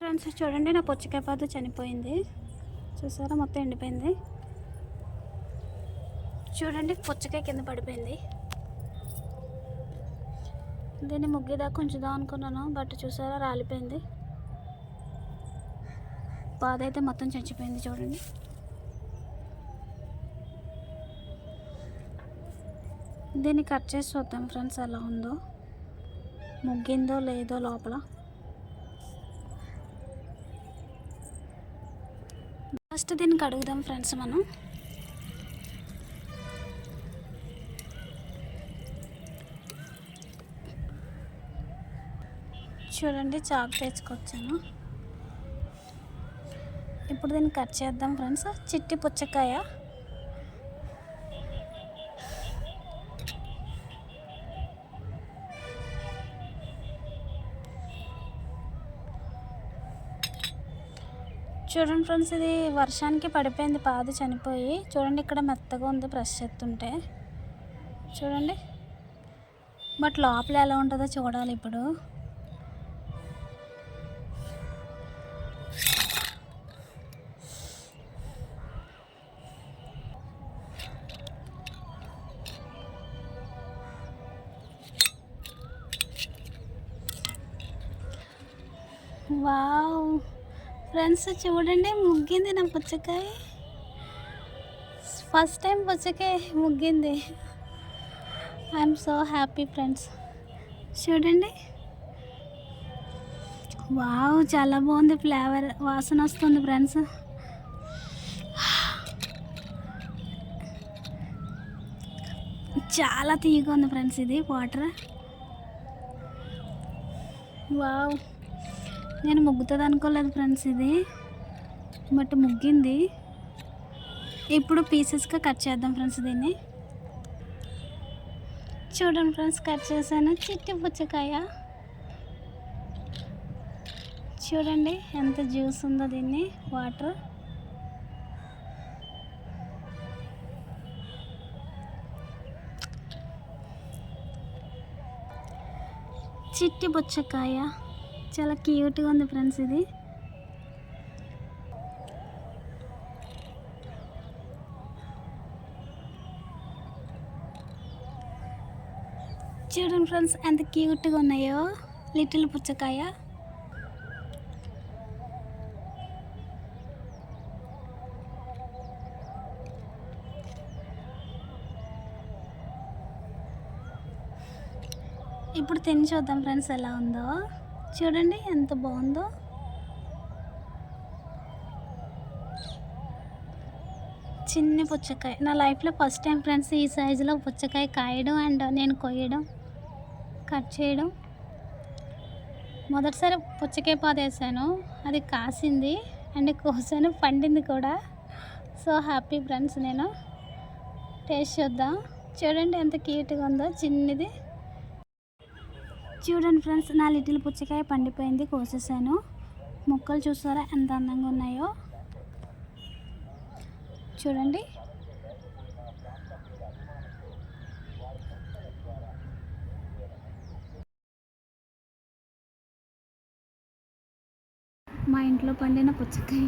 Friends చూడండి నా పుచ్చకాయ పాదు చనిపోయింది. చూసారా మొత్తం ఎండిపోయింది. చూడండి పుచ్చకాయ కింద పడిపోయింది. దీన్ని ముగ్గిదాకా ఉంచుదాం అనుకున్నాను బట్ చూసారా రాలిపోయింది. పాద అయితే మొత్తం చచ్చిపోయింది చూడండి. దీన్ని కట్ చేసి చూద్దాం ఫ్రెండ్స్ ఎలా ఉందో. ముగ్గిందో లేదో లోపల. ఫస్ట్ దీన్ని కడుగుదాం ఫ్రెండ్స్ మనం. చూడండి చాకు తెచ్చుకొచ్చాను. ఇప్పుడు దీన్ని కట్ చేద్దాం ఫ్రెండ్స్. చిట్టి పుచ్చకాయ. చూడండి ఫ్రెండ్స్ ఇది వర్షానికి పడిపోయింది పాదు చనిపోయి. చూడండి ఇక్కడ మెత్తగా ఉంది బ్రష్ ఎత్తుంటే. చూడండి. బట్ లోపల ఎలా ఉంటుందో చూడాలి ఇప్పుడు. వావ్! ఫ్రెండ్స్ చూడండి ముగ్గింది నా పుచ్చకాయ. ఫస్ట్ టైం పుచ్చకాయ ముగ్గింది. ఐఎమ్ సో హ్యాపీ ఫ్రెండ్స్ చూడండి. వావ్ చాలా బాగుంది ఫ్లేవర్ వాసన వస్తుంది ఫ్రెండ్స్ చాలా తీయగా ఉంది ఫ్రెండ్స్ ఇది వాటర్ వావ్ నేను ముగ్గుతుంది అనుకోలేదు ఫ్రెండ్స్ ఇది. బట్ ముగ్గింది. ఇప్పుడు పీసెస్గా కట్ చేద్దాం ఫ్రెండ్స్ దీన్ని. చూడండి ఫ్రెండ్స్ కట్ చేశాను. చిట్టి పుచ్చకాయ. చూడండి ఎంత జ్యూస్ ఉందో దీన్ని వాటర్ చిట్టి పుచ్చకాయ. చాలా క్యూట్గా ఉంది ఫ్రెండ్స్ ఇది. చూడండి ఫ్రెండ్స్ ఎంత క్యూట్గా ఉన్నాయో. లిటిల్ పుచ్చకాయ. ఇప్పుడు తిని చూద్దాం ఫ్రెండ్స్ ఎలా ఉందో. చూడండి ఎంత బాగుందో. చిన్ని పుచ్చకాయ. నా లైఫ్లో ఫస్ట్ టైం ఫ్రెండ్స్ ఈ సైజులో పుచ్చకాయ కాయడం అండ్ నేను కొయ్యడం కట్ చేయడం. మొదటిసారి పుచ్చకాయ పాదు అది కాసింది అండ్ కోసాను పండింది కూడా. సో హ్యాపీ ఫ్రెండ్స్ నేను. టేస్ట్ చూద్దాం. చూడండి ఎంత క్యూట్గా ఉందో చిన్నది. చూడండి ఫ్రెండ్స్ నా లిటిల్ పుచ్చకాయ పండిపోయింది కోసేసాను. మొక్కలు చూసారా ఎంత అందంగా ఉన్నాయో? చూడండి. మా ఇంట్లో పండిన పుచ్చకాయ